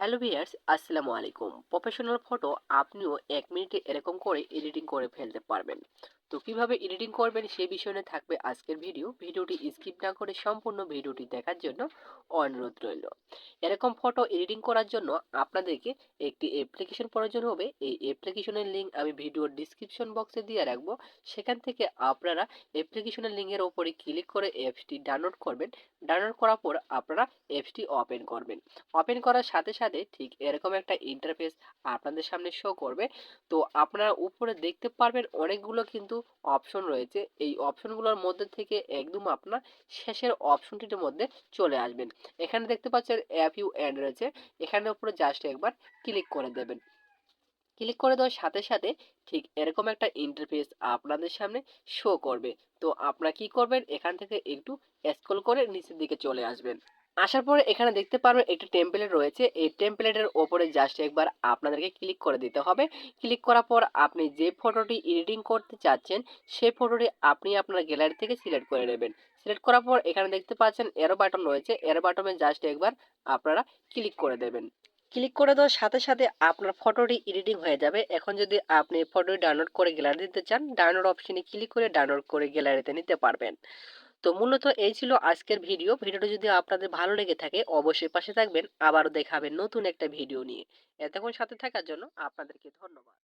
Hello viewers আসসালামু আলাইকুম professional photo আপনিও এক মিনিটে এরকম করে এডিটিং করে ফেলতে পারবেন। তো কীভাবে এডিটিং করবেন সে বিষয় থাকবে আজকের ভিডিও ভিডিওটি স্কিপ না করে সম্পূর্ণ ভিডিওটি দেখার জন্য অনুরোধ রইল। এরকম ফটো এডিটিং করার জন্য আপনাদেরকে একটি অ্যাপ্লিকেশন প্রয়োজন হবে। এই অ্যাপ্লিকেশনের লিঙ্ক আমি ভিডিওর ডিসক্রিপশন বক্সে দিয়ে রাখব। সেখান থেকে আপনারা অ্যাপ্লিকেশনের লিঙ্কের ওপরে ক্লিক করে অ্যাপসটি ডাউনলোড করবেন। ডাউনলোড করার পর আপনারা অ্যাপসটি ওপেন করবেন। ওপেন করার সাথে সাথে ঠিক এরকম একটা ইন্টারফেস আপনাদের সামনে শো করবে। তো আপনারা উপরে দেখতে পারবেন অনেকগুলো কিন্তু অপশন রয়েছে। এই অপশনগুলোর মধ্যে থেকে একদম আপনার শেষের অপশনটির মধ্যে চলে আসবেন। এখানে দেখতে পাচ্ছেন অ্যাপ ইউ অ্যান্ড রয়েছে। এখানের উপরে জাস্ট একবার ক্লিক করে দেবেন। ক্লিক করে দেওয়ার সাথে সাথে ঠিক এরকম একটা ইন্টারফেস আপনাদের সামনে শো করবে। তো আপনারা কি করবেন? এখান থেকে একটু স্ক্রল করে নিচের দিকে চলে আসবেন। আসার পরে এখানে দেখতে পারবেন একটি টেমপ্লেট রয়েছে। এই টেমপ্লেটের ওপরে জাস্ট একবার আপনাদেরকে ক্লিক করে দিতে হবে। ক্লিক করার পর আপনি যে ফটোটি এডিটিং করতে চাচ্ছেন, সেই ফটোটি আপনি আপনার গ্যালারি থেকে সিলেক্ট করে নেবেন। সিলেক্ট করার পর এখানে দেখতে পাচ্ছেন এরো বাটন রয়েছে। এরো বাটনে জাস্ট একবার আপনারা ক্লিক করে দেবেন। ক্লিক করে দেওয়ার সাথে সাথে আপনার ফটোটি এডিটিং হয়ে যাবে। এখন যদি আপনি ফটোটি ডাউনলোড করে গ্যালারি দিতে চান ডাউনলোড অপশনে ক্লিক করে ডাউনলোড করে গ্যালারিতে নিতে পারবেন। তো মূলত এই ছিল আজকের ভিডিও। ভিডিওটা যদি আপনাদের ভালো লেগে থাকে, অবশ্যই পাশে থাকবেন। আবারও দেখাবেন নতুন একটা ভিডিও নিয়ে। এতক্ষণ সাথে থাকার জন্য আপনাদেরকে ধন্যবাদ।